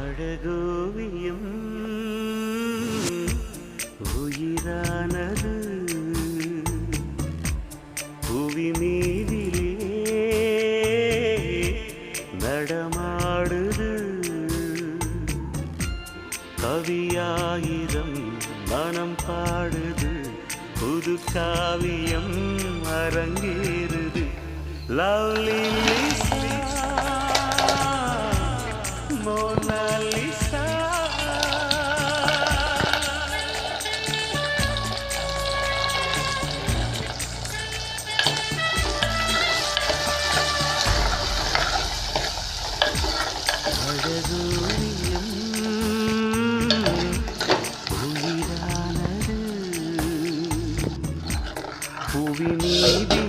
அழகோவியம் உயிரானது. புவி மீதிலே நடமாடுது. கவியாயிரம் மனம் பாடுது. புது காவியம் அரங்கேறுது. லவ்லி மோனாலிசா புவி மீது